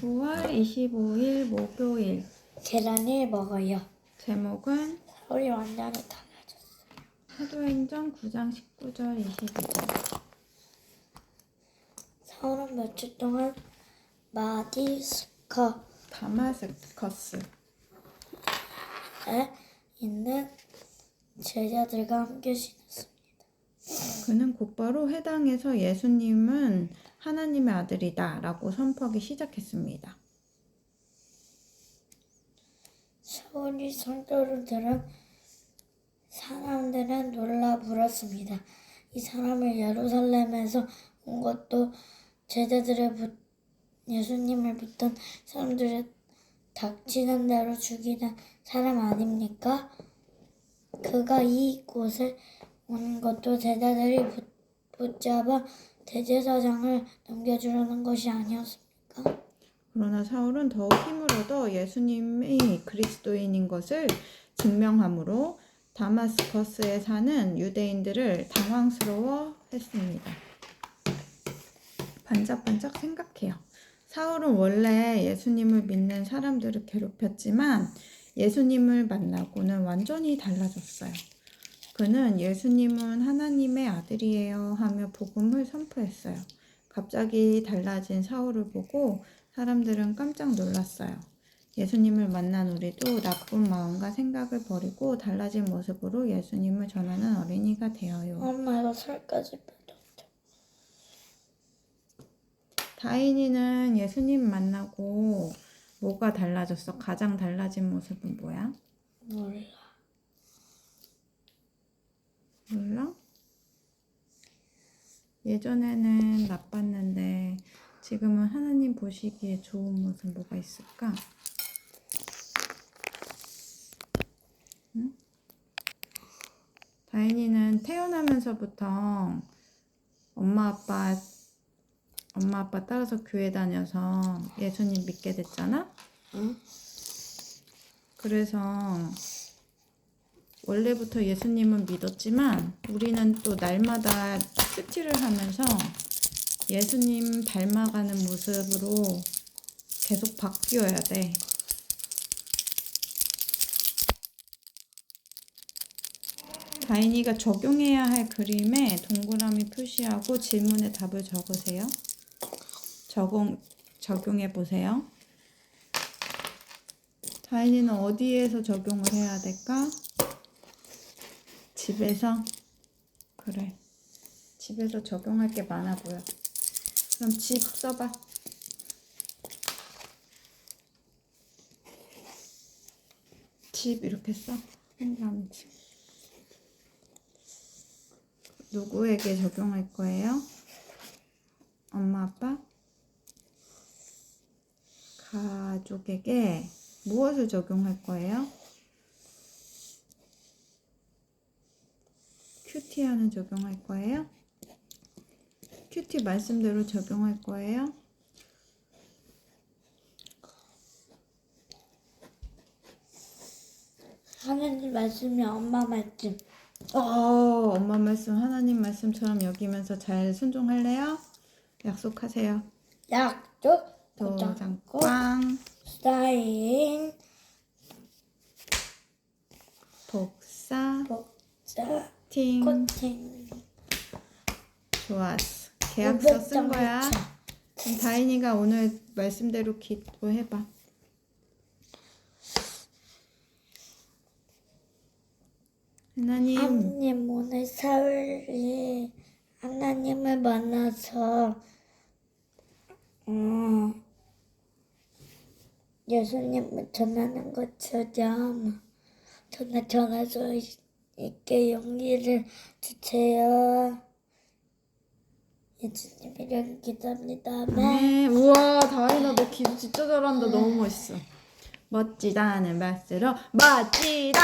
9월 25일 목요일 계란을 먹어요. 제목은 우리 완전히 달라졌어. 사도행전 9장 19절 22절 사울은 며칠 동안 마디스커에 다마스커스에 있는 제자들과 함께 지냈습니다. 그는 곧바로 해당에서 예수님은 하나님의 아들이다 라고 선포하기 시작했습니다. 사울이 성도를 들은 사람들은 놀라 불었습니다. 이 사람을 예루살렘에서 온 것도 제자들의 붙, 예수님을 붙던 사람들의 닥치는 대로 죽이는 사람 아닙니까? 그가 이곳 에온 것도 제자들이 붙, 붙잡아 대제사장을 넘겨주려는 것이 아니었습니까? 그러나 사울은 더욱 힘을 얻어 예수님이 그리스도인인 것을 증명함으로 다마스커스에 사는 유대인들을 당황스러워 했습니다. 반짝반짝 생각해요. 사울은 원래 예수님을 믿는 사람들을 괴롭혔지만 예수님을 만나고는 완전히 달라졌어요. 그는 예수님은 하나님의 아들이에요 하며 복음을 선포했어요. 갑자기 달라진 사울을 보고 사람들은 깜짝 놀랐어요. 예수님을 만난 우리도 나쁜 마음과 생각을 버리고 달라진 모습으로 예수님을 전하는 어린이가 되어요. 엄마가 살까지 빼줬죠. 다인이는 예수님 만나고 뭐가 달라졌어? 가장 달라진 모습은 뭐야? 몰라? 예전에는 나빴는데 지금은 하나님 보시기에 좋은 모습 뭐가 있을까? 응? 다인이는 태어나면서부터 엄마 아빠 엄마 아빠 따라서 교회 다녀서 예수님 믿게 됐잖아? 응? 그래서 원래부터 예수님은 믿었지만 우리는 또 날마다 큐티를 하면서 예수님 닮아가는 모습으로 계속 바뀌어야 돼. 다인이가 적용해야 할 그림에 동그라미 표시하고 질문에 답을 적으세요. 적용, 적용해 보세요. 다인이는 어디에서 적용을 해야 될까? 집에서? 그래. 집에서 적용할 게 많아 보여. 그럼 집 써봐. 집 이렇게 써. 동그라미 집. 누구에게 적용할 거예요? 엄마, 아빠? 가족에게 무엇을 적용할 거예요? 큐티하는 적용할 거예요? 큐티 말씀대로 적용할 거예요? 하나님 말씀이 엄마 말씀. 어, 엄마 말씀, 하나님 말씀처럼 여기면서 잘 순종할래요? 약속하세요. 약속. 도장 꽝, 사인. 복사, 복사. 팅. 코팅. 좋았어. 계약서 쓴 거야. 500장 그럼 다인이가 오늘 말씀대로 기도해봐. 하나님, 하나님 오늘 사울이 하나님을 만나서 어, 예수님을 전하는 것처럼 전해 전할 수 있- 있게 용기를 주세요. 예수님 이름 기도합니다. 네, 우와, 다인아, 너 기도 진짜 잘한다. 너무 멋있어. 멋지다는 말씀으로 멋지다.